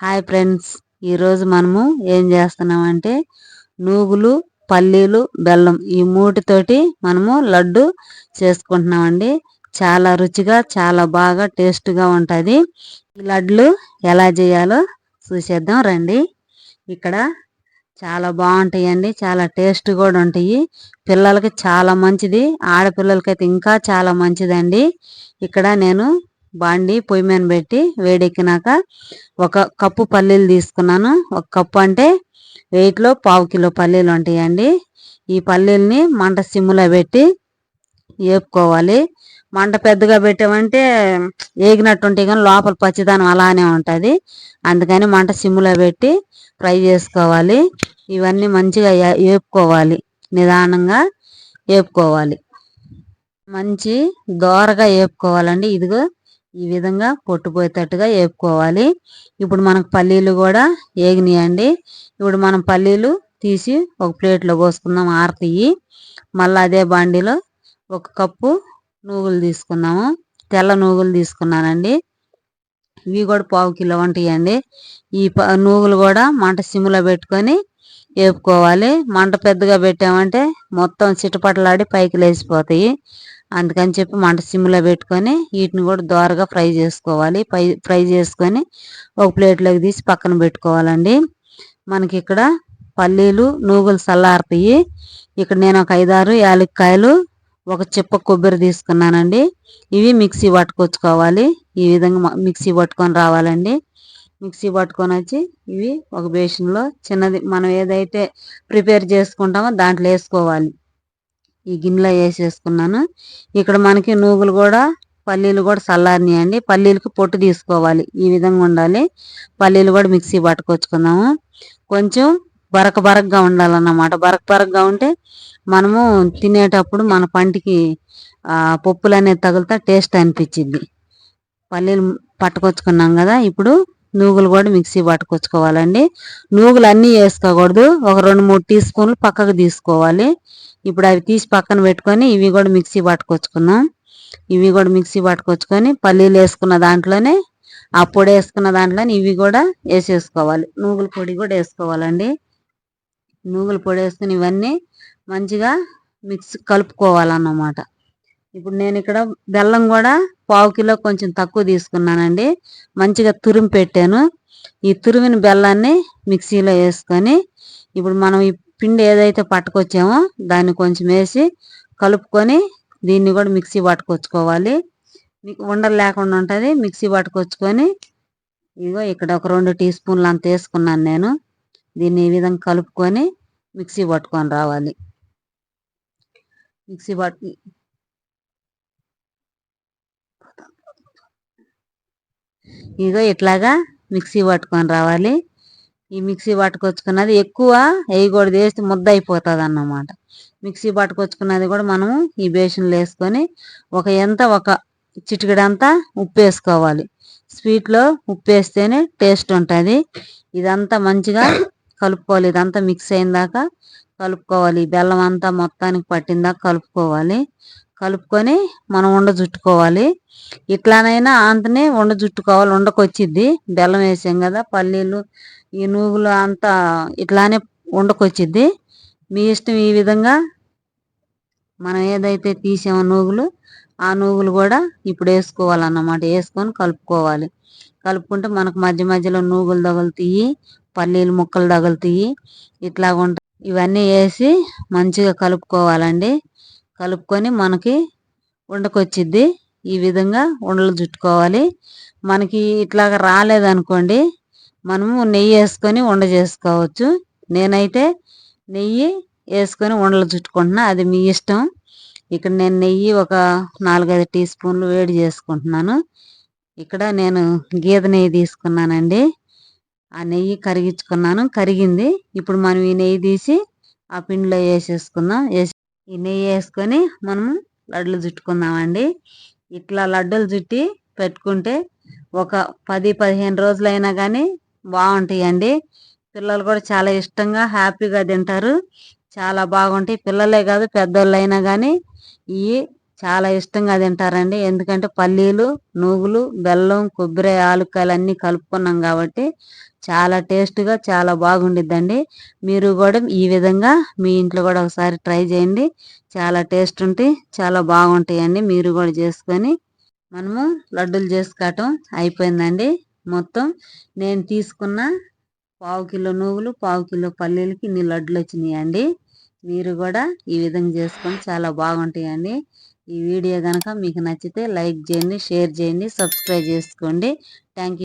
Hi friends ఈరోజు మనము ఏం చేస్తున్నామంటే నూగులు పల్లీలు బెల్లం ఈ మూటితోటి మనము లడ్డు చేసుకుంటున్నామండి. చాలా రుచిగా చాలా బాగా టేస్ట్గా ఉంటుంది. ఈ లడ్లు ఎలా చేయాలో చూసేద్దాం రండి. ఇక్కడ చాలా బాగుంటాయండి చాలా టేస్ట్ కూడా ఉంటాయి. పిల్లలకి చాలా మంచిది ఆడపిల్లలకైతే ఇంకా చాలా మంచిదండి. ఇక్కడ నేను బాండి పొయ్యి మీద పెట్టి వేడెక్కినాక ఒక కప్పు పల్లీలు తీసుకున్నాను. ఒక కప్పు అంటే వెయిట్లో పావు కిలో పల్లీలు ఉంటాయండి. ఈ పల్లీలని మంట సిమ్లో పెట్టి వేపుకోవాలి మంట పెద్దగా పెట్టామంటే ఏగినట్టు ఉంటే కానీ లోపల పచ్చిదనం అలానే ఉంటుంది. అందుకని మంట సిమ్లో పెట్టి ఫ్రై చేసుకోవాలి. ఇవన్నీ మంచిగా వేపుకోవాలి నిదానంగా వేపుకోవాలి మంచి దోరగా వేపుకోవాలండి ఇదిగో ఈ విధంగా పొట్టుపోయేటట్టుగా వేపుకోవాలి ఇప్పుడు మనకు పల్లీలు కూడా వేగినాయండి ఇప్పుడు మనం పల్లీలు తీసి ఒక ప్లేట్లో పోసుకుందాం ఆరతీయి మళ్ళీ అదే బాండీలో ఒక కప్పు నూగులు తీసుకున్నాము తెల్ల నూగులు తీసుకున్నానండి. ఇవి కూడా పావు కిలో ఉంటాయండి. ఈ నూగులు కూడా మంట సిమ్లో పెట్టుకొని వేపుకోవాలి మంట పెద్దగా పెట్టామంటే మొత్తం చిటపటలాడి పైకి లేచిపోతాయి. అందుకని చెప్పి మంట సిమ్లో పెట్టుకొని వీటిని కూడా దోరగా ఫ్రై చేసుకోవాలి. ఫ్రై ఫ్రై చేసుకొని ఒక ప్లేట్లోకి తీసి పక్కన పెట్టుకోవాలండి. మనకి ఇక్కడ పల్లీలు నూగులు చల్లారుతాయి ఇక్కడ నేను ఒక ఐదారు యాలక్కాయలు ఒక చిప్ప కొబ్బరి తీసుకున్నానండి. ఇవి మిక్సీ పట్టుకొచ్చుకోవాలి. ఈ విధంగా మిక్సీ పట్టుకొని రావాలండి. మిక్సీ పట్టుకొని వచ్చి ఇవి ఒక బేషన్లో చిన్నది మనం ఏదైతే ప్రిపేర్ చేసుకుంటామో దాంట్లో వేసుకోవాలి. ఈ గిన్నెలో వేసేసుకున్నాను. ఇక్కడ మనకి నూగులు కూడా పల్లీలు కూడా చల్లారినాయండి. పల్లీలకు పొట్టు తీసుకోవాలి. ఈ విధంగా ఉండాలి. పల్లీలు కూడా మిక్సీ పట్టుకొచ్చుకుందాము. కొంచెం బరక బరకగా ఉండాలన్నమాట. బరక బరకగా ఉంటే మనము తినేటప్పుడు మన పంటికి పప్పులు అనేది తగులుతా టేస్ట్ అనిపించింది పల్లీలు పట్టుకొచ్చుకున్నాం కదా ఇప్పుడు నూగులు కూడా మిక్సీ పట్టుకొచ్చుకోవాలండి. నూగులు అన్నీ వేసుకోకూడదు. ఒక రెండు మూడు టీ స్పూన్లు పక్కకు తీసుకోవాలి. ఇప్పుడు అవి తీసి పక్కన పెట్టుకొని ఇవి కూడా మిక్సీ పట్టుకొచ్చుకుందాం. ఇవి కూడా మిక్సీ పట్టుకొచ్చుకొని పల్లీలు వేసుకున్న దాంట్లోనే ఆ పొడి వేసుకున్న దాంట్లోనే ఇవి కూడా వేసేసుకోవాలి. నూగుల పొడి కూడా వేసుకోవాలండి. నూగుల పొడి వేసుకుని ఇవన్నీ మంచిగా మిక్స్ కలుపుకోవాలన్నమాట. ఇప్పుడు నేను ఇక్కడ బెల్లం కూడా పావు కిలో కొంచెం తక్కువ తీసుకున్నానండి. మంచిగా తురిమి పెట్టాను. ఈ తురిమిన బెల్లాన్ని మిక్సీలో వేసుకొని ఇప్పుడు మనం పిండి ఏదైతే పట్టుకొచ్చామో దాన్ని కొంచెం వేసి కలుపుకొని దీన్ని కూడా మిక్సీ పట్టుకొచ్చుకోవాలి. మీకు ఉండలు లేకుండా ఉంటుంది. మిక్సీ పట్టుకొచ్చుకొని ఇగో ఇక్కడ ఒక రెండు టీ స్పూన్లు అంత వేసుకున్నాను నేను. దీన్ని ఈ విధంగా కలుపుకొని మిక్సీ పట్టుకొని రావాలి. మిక్సీ పట్టు ఇగో ఇట్లాగా మిక్సీ పట్టుకొని రావాలి. ఈ మిక్సీ పట్టుకొచ్చుకున్నది ఎక్కువ వేయకూడదు వేస్తే ముద్ద అయిపోతుంది అన్నమాట మిక్సీ పట్టుకొచ్చుకున్నది కూడా మనము ఈ బేషన్లో వేసుకొని ఒక ఎంత ఒక చిటికడంతా ఉప్పు వేసుకోవాలి స్వీట్లో ఉప్పు వేస్తేనే టేస్ట్ ఉంటుంది. ఇదంతా మంచిగా కలుపుకోవాలి. ఇదంతా మిక్స్ అయిన దాకా కలుపుకోవాలి. బెల్లం అంతా మొత్తానికి పట్టిందాక కలుపుకోవాలి. కలుపుకొని మనం ఉండ చుట్టుకోవాలి ఇట్లానైనా అంతనే ఉండ చుట్టుకోవాలి ఉండకొచ్చిద్ది బెల్లం వేసాం కదా పల్లీలు ఈ నూగులు అంతా ఇట్లానే ఉండకొచ్చిద్ది మీ ఇష్టం ఈ విధంగా మనం ఏదైతే తీసామో నూగులు ఆ నూగులు కూడా ఇప్పుడు వేసుకోవాలన్నమాట. వేసుకొని కలుపుకోవాలి. కలుపుకుంటే మనకు మధ్య మధ్యలో నూగులు తగులుతాయి పల్లీలు ముక్కలు తగులుతాయి ఇట్లా ఉంటాయి ఇవన్నీ వేసి మంచిగా కలుపుకోవాలండి. కలుపుకొని మనకి ఉండకొచ్చిద్ది. ఈ విధంగా ఉండలు చుట్టుకోవాలి. మనకి ఇట్లాగా రాలేదనుకోండి మనము నెయ్యి వేసుకొని ఉండ చేసుకోవచ్చు. నేనైతే నెయ్యి వేసుకొని ఉండలు చుట్టుకుంటున్నా. అది మీ ఇష్టం. ఇక్కడ నేను నెయ్యి ఒక నాలుగైదు టీ స్పూన్లు వేడి చేసుకుంటున్నాను. ఇక్కడ నేను గీత నెయ్యి తీసుకున్నానండి. ఆ నెయ్యి కరిగించుకున్నాను. కరిగింది. ఇప్పుడు మనం ఈ నెయ్యి తీసి ఆ పిండిలో వేసేసుకుందాం. వేసి ఈ నెయ్యి వేసుకొని మనము లడ్లు చుట్టుకుందామండి. ఇట్లా లడ్డూలు చుట్టి పెట్టుకుంటే ఒక పది పదిహేను రోజులైనా కానీ బాగుంటాయండి. పిల్లలు కూడా చాలా ఇష్టంగా హ్యాపీగా తింటారు. చాలా బాగుంటాయి. పిల్లలే కాదు పెద్దోళ్ళు అయినా కానీ ఇవి చాలా ఇష్టంగా తింటారండి. ఎందుకంటే పల్లీలు నూగులు బెల్లం కొబ్బరి ఆలుకాయలు అన్నీ కలుపుకున్నాం కాబట్టి చాలా టేస్ట్గా చాలా బాగుండిద్దండి. మీరు కూడా ఈ విధంగా మీ ఇంట్లో కూడా ఒకసారి ట్రై చేయండి. చాలా టేస్ట్ ఉంటాయి చాలా బాగుంటాయండి. మీరు కూడా చేసుకొని మనము లడ్డూలు చేసుకోవటం అయిపోయిందండి. మొత్తం నేను తీసుకున్న పావు కిలో నువ్వులు పావు కిలో పల్లీలకి ఇన్ని లడ్డులు వచ్చినాయండి. మీరు కూడా ఈ విధంగా చేసుకొని చాలా బాగుంటాయండి. ఈ వీడియో కనుక మీకు నచ్చితే లైక్ చేయండి షేర్ చేయండి సబ్స్క్రైబ్ చేసుకోండి. థ్యాంక్